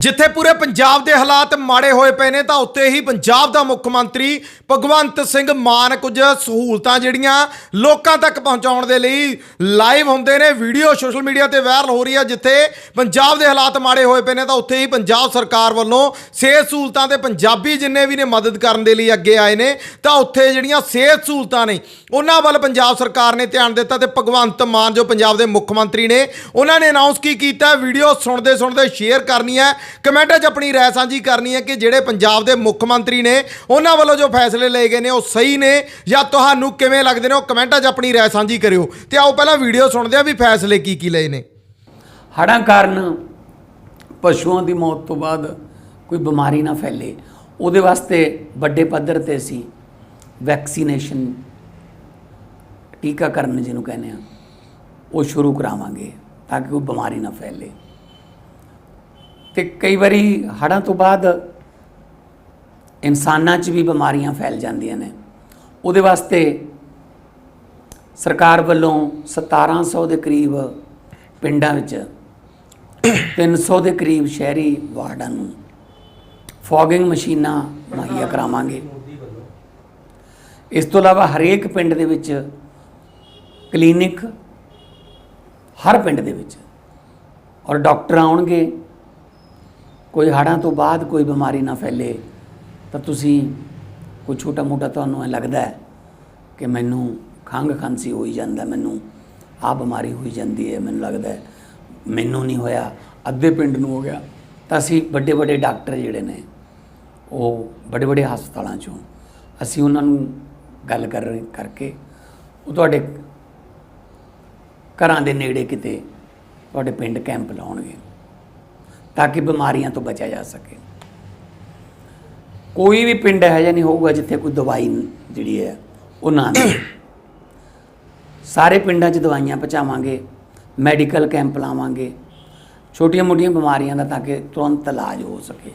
ਜਿੱਥੇ ਪੂਰੇ ਪੰਜਾਬ ਦੇ ਹਾਲਾਤ ਮਾੜੇ ਹੋਏ ਪਏ ਨੇ, ਤਾਂ ਉੱਤੇ ਹੀ ਪੰਜਾਬ ਦਾ ਮੁੱਖ ਮੰਤਰੀ ਭਗਵੰਤ ਸਿੰਘ ਮਾਨ ਕੁਝ ਸਹੂਲਤਾਂ ਜਿਹੜੀਆਂ ਲੋਕਾਂ ਤੱਕ ਪਹੁੰਚਾਉਣ ਦੇ ਲਈ ਲਾਈਵ ਹੁੰਦੇ ਨੇ। ਵੀਡੀਓ ਸੋਸ਼ਲ ਮੀਡੀਆ ਤੇ ਵਾਇਰਲ ਹੋ ਰਹੀ ਹੈ ਜਿੱਥੇ ਪੰਜਾਬ ਦੇ ਹਾਲਾਤ ਮਾੜੇ ਹੋਏ ਪਏ ਨੇ, ਤਾਂ ਉੱਥੇ ਹੀ ਪੰਜਾਬ ਸਰਕਾਰ ਵੱਲੋਂ ਸਿਹਤ ਸਹੂਲਤਾਂ ਤੇ ਪੰਜਾਬੀ ਜਿੰਨੇ ਵੀ ਨੇ, ਮਦਦ ਕਰਨ ਦੇ ਲਈ ਅੱਗੇ ਆਏ ਨੇ। ਤਾਂ ਉੱਥੇ ਜਿਹੜੀਆਂ ਸਿਹਤ ਸਹੂਲਤਾਂ ਨੇ, ਉਹਨਾਂ ਵੱਲ ਪੰਜਾਬ ਸਰਕਾਰ ਨੇ ਧਿਆਨ ਦਿੱਤਾ ਤੇ ਭਗਵੰਤ ਮਾਨ ਜੋ ਪੰਜਾਬ ਦੇ ਮੁੱਖ ਮੰਤਰੀ ਨੇ, ਉਹਨਾਂ ਨੇ ਅਨਾਉਂਸ ਕੀ ਕੀਤਾ, ਵੀਡੀਓ ਸੁਣਦੇ ਸੁਣਦੇ ਸ਼ੇਅਰ ਕਰਨੀ ਹੈ। ਕਮੈਂਟਾਂ 'ਚ ਆਪਣੀ ਰਾਏ ਸਾਂਝੀ ਕਰਨੀ ਹੈ ਕਿ ਜਿਹੜੇ ਪੰਜਾਬ ਦੇ ਮੁੱਖ ਮੰਤਰੀ ਨੇ, ਉਹਨਾਂ ਵੱਲੋਂ ਜੋ ਫੈਸਲੇ ਲਏ ਗਏ ਨੇ, ਉਹ ਸਹੀ ਨੇ ਜਾਂ ਤੁਹਾਨੂੰ ਕਿਵੇਂ ਲੱਗਦੇ ਨੇ, ਉਹ ਕਮੈਂਟਾਂ 'ਚ ਆਪਣੀ ਰਾਏ ਸਾਂਝੀ ਕਰਿਓ। ਤੇ ਆਓ ਪਹਿਲਾਂ ਵੀਡੀਓ ਸੁਣਦੇ ਹਾਂ ਵੀ ਫੈਸਲੇ ਕੀ ਕੀ ਲਏ ਨੇ। ਹੜ੍ਹਾਂ ਕਾਰਨ ਪਸ਼ੂਆਂ ਦੀ ਮੌਤ ਤੋਂ ਬਾਅਦ ਕੋਈ ਬਿਮਾਰੀ ਨਾ ਫੈਲੇ। ਉਹਦੇ ਵਾਸਤੇ ਵੱਡੇ ਪੱਧਰ ਤੇ ਅਸੀਂ ਵੈਕਸੀਨੇਸ਼ਨ ਟੀਕਾਕਰਨ ਜਿਹਨੂੰ ਕਹਿੰਦੇ ਆ ਉਹ ਸ਼ੁਰੂ ਕਰਾਵਾਂਗੇ ਤਾਂ ਕਿ ਕੋਈ ਬਿਮਾਰੀ ਨਾ ਫੈਲੇ। ਤੇ ਕਈ ਵਾਰੀ ਹੜ੍ਹਾਂ ਤੋਂ ਬਾਅਦ ਇਨਸਾਨਾਂ 'ਚ ਵੀ ਬਿਮਾਰੀਆਂ ਫੈਲ ਜਾਂਦੀਆਂ ਨੇ। ਉਹਦੇ ਵਾਸਤੇ ਸਰਕਾਰ ਵੱਲੋਂ 1700 ਦੇ ਕਰੀਬ ਪਿੰਡਾਂ ਵਿੱਚ 300 ਦੇ ਕਰੀਬ ਸ਼ਹਿਰੀ ਵਾਰਡਾਂ ਨੂੰ ਫੋਗਿੰਗ ਮਸ਼ੀਨਾਂ ਮੁਹੱਈਆ ਕਰਾਵਾਂਗੇ। ਇਸ ਤੋਂ ਇਲਾਵਾ ਹਰੇਕ ਪਿੰਡ ਦੇ ਵਿੱਚ ਕਲੀਨਿਕ ਹਰ ਪਿੰਡ ਦੇ ਵਿੱਚ ਔਰ ਡਾਕਟਰ ਆਉਣਗੇ ਕੋਈ ਹੜ੍ਹਾਂ ਤੋਂ ਬਾਅਦ ਕੋਈ ਬਿਮਾਰੀ ਨਾ ਫੈਲੇ, ਤਾਂ ਤੁਸੀਂ ਕੋਈ ਛੋਟਾ ਮੋਟਾ ਤੁਹਾਨੂੰ ਐ ਲੱਗਦਾ ਹੈ ਕਿ ਮੈਨੂੰ ਖੰਘ ਖਾਂਸੀ ਹੋਈ ਜਾਂਦਾ, ਮੈਨੂੰ ਆ ਬਿਮਾਰੀ ਹੋਈ ਜਾਂਦੀ ਹੈ, ਮੈਨੂੰ ਲੱਗਦਾ ਮੈਨੂੰ ਨਹੀਂ ਹੋਇਆ, ਅੱਧੇ ਪਿੰਡ ਨੂੰ ਹੋ ਗਿਆ। ਤਾਂ ਅਸੀਂ ਵੱਡੇ ਵੱਡੇ ਡਾਕਟਰ ਜਿਹੜੇ ਨੇ, ਉਹ ਵੱਡੇ ਵੱਡੇ ਹਸਪਤਾਲਾਂ ਚੋਂ ਅਸੀਂ ਉਹਨਾਂ ਨੂੰ ਗੱਲ ਕਰ ਕਰਕੇ ਉਹ ਤੁਹਾਡੇ ਘਰਾਂ ਦੇ ਨੇੜੇ ਕਿਤੇ ਤੁਹਾਡੇ ਪਿੰਡ ਕੈਂਪ ਲਾਉਣਗੇ। ਤਾਂ ਕਿ ਬਿਮਾਰੀਆਂ ਤੋਂ ਬਚਿਆ ਜਾ ਸਕੇ। ਕੋਈ ਵੀ ਪਿੰਡ ਹੈ ਜਾਂ ਨਹੀਂ ਹੋਊਗਾ ਜਿੱਥੇ ਕੋਈ ਦਵਾਈ ਜਿਹੜੀ ਹੈ, ਉਹ ਨਾ ਮਿਲੇ ਸਾਰੇ ਪਿੰਡਾਂ 'ਚ ਦਵਾਈਆਂ ਪਹੁੰਚਾਵਾਂਗੇ, ਮੈਡੀਕਲ ਕੈਂਪ ਲਾਵਾਂਗੇ। ਛੋਟੀਆਂ ਮੋਟੀਆਂ ਬਿਮਾਰੀਆਂ ਦਾ ਤਾਂ ਕਿ ਤੁਰੰਤ ਇਲਾਜ ਹੋ ਸਕੇ।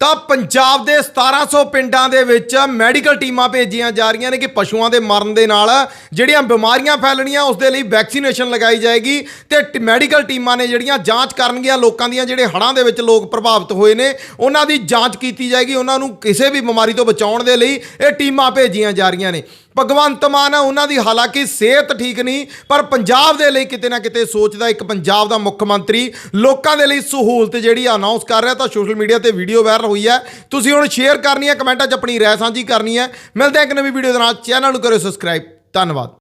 ਤਾਂ ਪੰਜਾਬ ਦੇ 1700 ਪਿੰਡਾਂ ਦੇ ਵਿੱਚ ਮੈਡੀਕਲ ਟੀਮਾਂ ਭੇਜੀਆਂ ਜਾ ਰਹੀਆਂ ਨੇ ਕਿ ਪਸ਼ੂਆਂ ਦੇ ਮਰਨ ਦੇ ਨਾਲ ਜਿਹੜੀਆਂ ਬਿਮਾਰੀਆਂ ਫੈਲਣੀਆਂ, ਉਸ ਦੇ ਲਈ ਵੈਕਸੀਨੇਸ਼ਨ ਲਗਾਈ ਜਾਏਗੀ ਤੇ ਟ- ਮੈਡੀਕਲ ਟੀਮਾਂ ਨੇ ਜਿਹੜੀਆਂ ਜਾਂਚ ਕਰਨਗੀਆਂ, ਲੋਕਾਂ ਦੀਆਂ ਜਿਹੜੇ ਹੜ੍ਹਾਂ ਦੇ ਵਿੱਚ ਲੋਕ ਪ੍ਰਭਾਵਿਤ ਹੋਏ ਨੇ, ਉਹਨਾਂ ਦੀ ਜਾਂਚ ਕੀਤੀ ਜਾਏਗੀ, ਉਹਨਾਂ ਨੂੰ ਕਿਸੇ ਵੀ ਬਿਮਾਰੀ ਤੋਂ ਬਚਾਉਣ ਦੇ ਲਈ ਇਹ ਟੀਮਾਂ ਭੇਜੀਆਂ ਜਾ ਰਹੀਆਂ ਨੇ। ਭਗਵੰਤ ਮਾਨ ਆ, ਉਹਨਾਂ ਦੀ ਹਾਲਾਂਕਿ ਸਿਹਤ ਠੀਕ ਨਹੀਂ, ਪਰ ਪੰਜਾਬ ਦੇ ਲਈ ਕਿਤੇ ਨਾ ਕਿਤੇ ਸੋਚਦਾ ਇੱਕ ਪੰਜਾਬ ਦਾ ਮੁੱਖ ਮੰਤਰੀ ਲੋਕਾਂ ਦੇ ਲਈ ਸਹੂਲਤ ਜਿਹੜੀ ਅਨਾਉਂਸ ਕਰ ਰਿਹਾ ਤਾਂ ਸੋਸ਼ਲ ਮੀਡੀਆ ਤੇ ਵੀਡੀਓ ਵਾਇਰਲ ਹੋਈ ਹੈ ਤੁਸੀਂ ਹੁਣ ਸ਼ੇਅਰ ਕਰਨੀ ਹੈ ਕਮੈਂਟਾਂ 'ਚ ਆਪਣੀ ਰਾਏ ਸਾਂਝੀ ਕਰਨੀ ਹੈ ਮਿਲਦੇ ਹਾਂ ਇੱਕ ਨਵੀਂ ਵੀਡੀਓ ਦੇ ਨਾਲ। ਚੈਨਲ ਨੂੰ ਕਰੋ ਸਬਸਕ੍ਰਾਈਬ ਧੰਨਵਾਦ।